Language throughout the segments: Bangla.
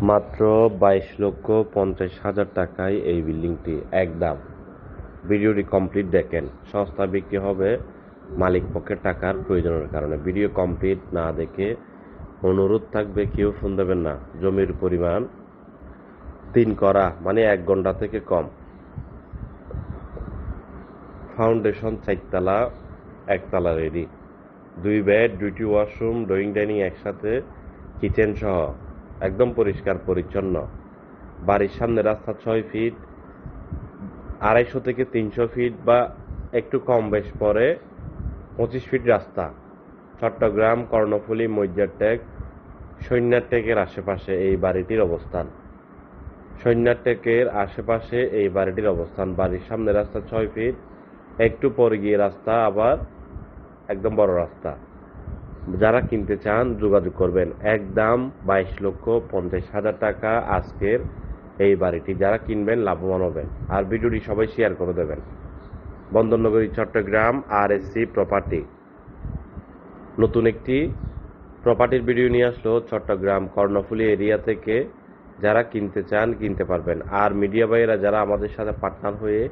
মাত্র বাইশ লক্ষ পঞ্চাশ হাজার টাকায় এই বিল্ডিংটি একদম। ভিডিওটি কমপ্লিট দেখেন। সস্তা বিক্রি হবে মালিক পক্ষের টাকার প্রয়োজনের কারণে। ভিডিও কমপ্লিট না দেখে অনুরোধ থাকবে, কেউ ফোন দেবেন না। জমির পরিমাণ তিন করা মানে এক ঘণ্টা থেকে কম। ফাউন্ডেশন চারতলা, একতলা রেডি দুই বেড দুইটি ওয়াশরুম ড্রয়িং ডাইনিং একসাথে কিচেন সহ একদম পরিষ্কার, পরিচ্ছন্ন। বাড়ির সামনে রাস্তা ছয় ফিট আড়াইশো থেকে তিনশো ফিট বা একটু কম বেশ পরে পঁচিশ ফিট রাস্তা। চট্টগ্রাম, কর্ণফুলী মৈজারটেক সৈন্যাটেকের আশেপাশে এই বাড়িটির অবস্থান। সৈন্যাটেকের আশেপাশে এই বাড়িটির অবস্থান। বাড়ির সামনে রাস্তা ছয় ফিট একটু পরে গিয়ে রাস্তা আবার একদম বড় রাস্তা। যারা কিনতে চান, যোগাযোগ করবেন একদম বাইশ লক্ষ পঞ্চাশ হাজার টাকা আজকের এই বাড়িটি। যারা কিনবেন, লাভবান হবেন। আর ভিডিওটি সবাই শেয়ার করে দেবেন। বন্দরনগরী, Chattogram R S C property নতুন একটি প্রপার্টির ভিডিও নিয়ে আসলো চট্টগ্রাম কর্ণফুলী এরিয়া থেকে। যারা কিনতে চান, কিনতে পারবেন। আর মিডিয়া ভাইয়েরা যারা আমাদের সাথে পার্টনার হয়ে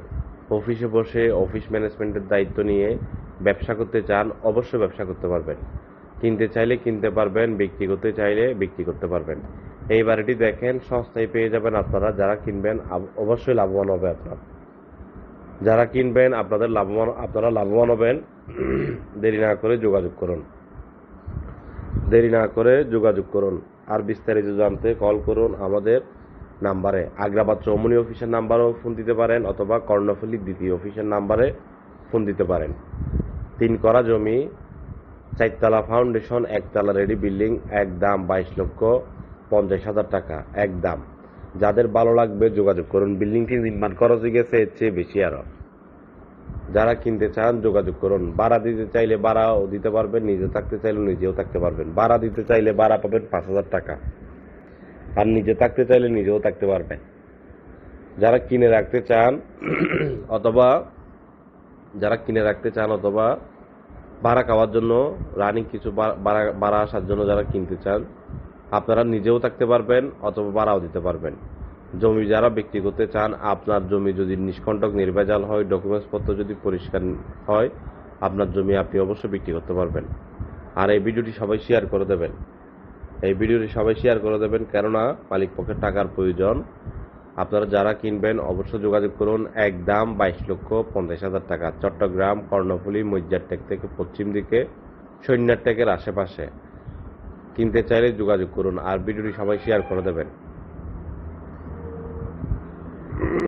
অফিসে বসে অফিস ম্যানেজমেন্টের দায়িত্ব নিয়ে ব্যবসা করতে চান, অবশ্যই ব্যবসা করতে পারবেন। কিনতে চাইলে কিনতে পারবেন, বিক্রি করতে চাইলে বিক্রি করতে পারবেন। এই বাড়িটি দেখেন, সস্তায় পেয়ে যাবেন আপনারা যারা কিনবেন অবশ্যই লাভবান হবে আপনার। যারা কিনবেন, আপনাদের লাভবান, আপনারা লাভবান হবেন। দেরি না করে যোগাযোগ করুন। দেরি না করে যোগাযোগ করুন। আর বিস্তারিত জানতে কল করুন আমাদের নাম্বারে। আগ্রাবাদ চৌমনি অফিসের নাম্বারেও ফোন দিতে পারেন, অথবা কর্ণফুলী দ্বিতীয় অফিসের নাম্বারে ফোন দিতে পারেন। তিন করা জমি চারতলা ফাউন্ডেশন, একতলা রেডি বিল্ডিং, এক দাম বাইশ লক্ষ পঞ্চাশ হাজার টাকা, এক দাম। যাদের ভালো লাগবে যোগাযোগ করুন। বিল্ডিংটি নির্মাণ খরচ গেছে, এর চেয়ে বেশি আরও যারা কিনতে চান, যোগাযোগ করুন। ভাড়া দিতে চাইলে ভাড়াও দিতে পারবেন নিজে থাকতে চাইলে নিজেও থাকতে পারবেন। ভাড়া দিতে চাইলে ভাড়া পাবেন পাঁচ হাজার টাকা। আর নিজে থাকতে চাইলে নিজেও থাকতে পারবেন। যারা কিনে রাখতে চান, অথবা যারা কিনে রাখতে চান, অথবা ভাড়া খাওয়ার জন্য রানিং কিছু ভাড়া আসার জন্য যারা কিনতে চান, আপনারা নিজেও থাকতে পারবেন অথবা ভাড়াও দিতে পারবেন। জমি যারা বিক্রি করতে চান, আপনার জমি যদি নিষ্কণ্টক, নির্ভেজাল হয় ডকুমেন্টস পত্র যদি পরিষ্কার হয়, আপনার জমি আপনি অবশ্যই বিক্রি করতে পারবেন। আর এই ভিডিওটি সবাই শেয়ার করে দেবেন। এই ভিডিওটি সবাই শেয়ার করে দেবেন কেননা মালিক পক্ষের টাকার প্রয়োজন। আপনারা যারা কিনবেন, অবশ্যই যোগাযোগ করুন এক দাম বাইশ লক্ষ পঞ্চাশ হাজার টাকা। চট্টগ্রাম, কর্ণফুলি মজ্জারটেক থেকে পশ্চিম দিকে সৈন্যারটেকের আশেপাশে। কিনতে চাইলে যোগাযোগ করুন আর ভিডিওটি সবাই শেয়ার করে দেবেন।